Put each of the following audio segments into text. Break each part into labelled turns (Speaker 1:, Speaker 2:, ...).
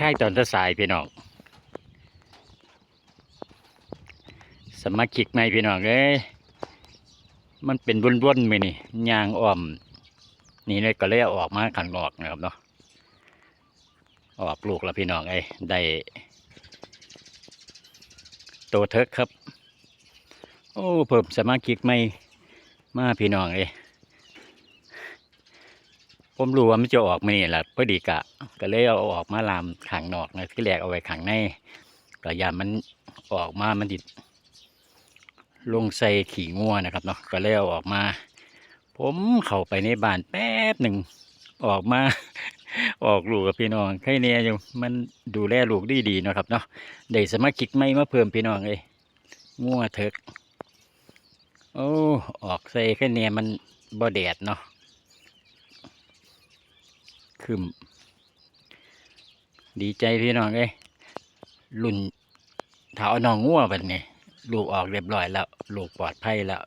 Speaker 1: ทยตอนสายพี่น้องสมาชิกใหม่พี่น้องเอ้ยมันเป็นวนๆไปนี่ยางอ้อม นี่เลยก็เลยออกมาข้างนออกนะครับเนาะออกลูกแล้วพี่น้องเอ้ได้โตเทิกครับ โอ้เพิ่มสมาชิกใหม่มาพี่น้องเอ้ ผมรู้ว่ามันจะออกมานี่แหละพอดีกะ ก็เลยเอาออกมาลามขังนอกนะที่แรกเอาไว้ขังในก็ยามมันออกมามันดิดลงใส่ขี่งัวนะครับเนาะก็เลยเอาออกมา ผมเข้าไปในบ้านแป๊บหนึ่งออกมา ออกลูกกับพี่น้องใครเนี่ยอยู่มันดูแลลูกดีดีนะครับเนาะได้สมาชิกไม่มาเพิ่มพี่น้องเลยงัวเถิกโอ้ออกใส่แค่เนี่ยมันบ่แดดเนาะ คืมดีใจพี่น้องเอ้ยรุ่นเท้าน้องงัวแบบนี้ลูกออกเรียบร้อยแล้ว ลูกปลอดภัยแล้ว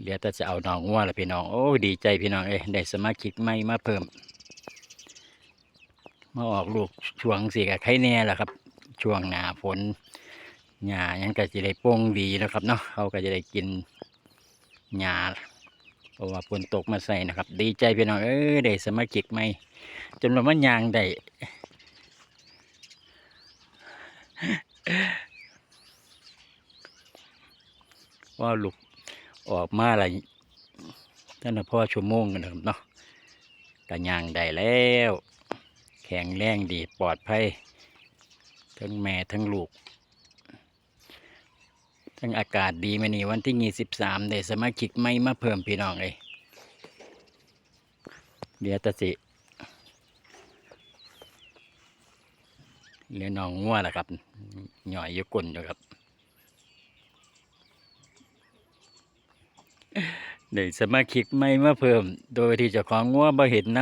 Speaker 1: เหลือแต่จะเอาน้องงัวแล้วพี่น้องโอ้ดีใจพี่น้องเอ้ยได้สมาชิกใหม่มาเพิ่มมาออกลูกช่วงสี่กับไข่แน่แหละครับ ช่วงหนาฝนหญ้ายังก็จะได้โป่งดีนะครับเนาะเขาก็จะได้กินหญ้า เพราะว่าฝนตกมาใส่นะครับ ดีใจพี่น้องเอ้ยได้สมาชิกใหม่จนว่ามันยางได้ว่าลูกออกมาอะไรท่านน่ะพ่อชั่วโมงกันนะครับเนาะก็ยางได้แล้ว แข็งแรงดีปลอดภัย ทั้งแม่ทั้งลูก ทั้งอากาศดีมานี่วันที่ยี่สิบสามได้สมาชิกไม่มาเพิ่มพี่น้องเลยเดี๋ยวตะสิเลี้ยน้องงัวแหละครับ หน่อยยกลนอยู่ครับเดี๋ยวสมาชิกไม่มาเพิ่ม โดยที่เจ้าของงัวบ่เห็นน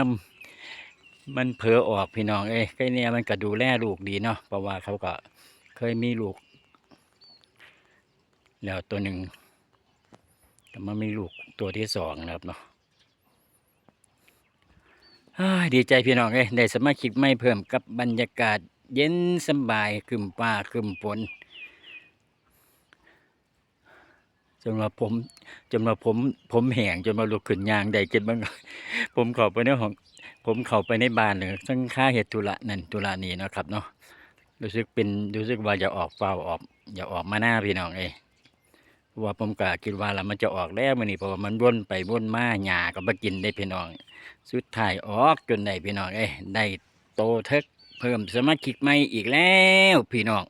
Speaker 1: ำมันเผลอออกพี่น้องเอ้ยใกล้เนี่ยมันก็ดูแลลูกดีเนาะเพราะว่าเขาก็เคยมีลูก แล้วตัวหนึ่งแต่มันมีลูกตัวที่สองนะครับเนาะดีใจพี่น้องเอ้ยได้สมาชิกไม่เพิ่มกับบรรยากาศเย็นสบายคึมฟ้าคึมฝนจนว่าผมจนว่าผมผมแห้งจนมาลุกขึ้นยางได้เก็บบ้างผมเข้าไปในห้องผมเข้าไปในบ้านเลยทั้งค่าเหตุธุระนั่นธุระนี่เนะครับเนาะรู้สึกเป็นรู้สึกว่าจะออกเฝ้าออกอย่าออกมาหน้าพี่น้องเอ้ ว่าผมก็คิดว่าแล้วมันจะออกแล้วมันนี่เพราะว่ามันวนไปวนมาหญ้าก็บ่กินได้พี่น้อง สุดท้ายออกจนได้พี่น้องเอ้ได้โตเทกเพิ่มสมาชิกใหม่อีกแล้วพี่น้อง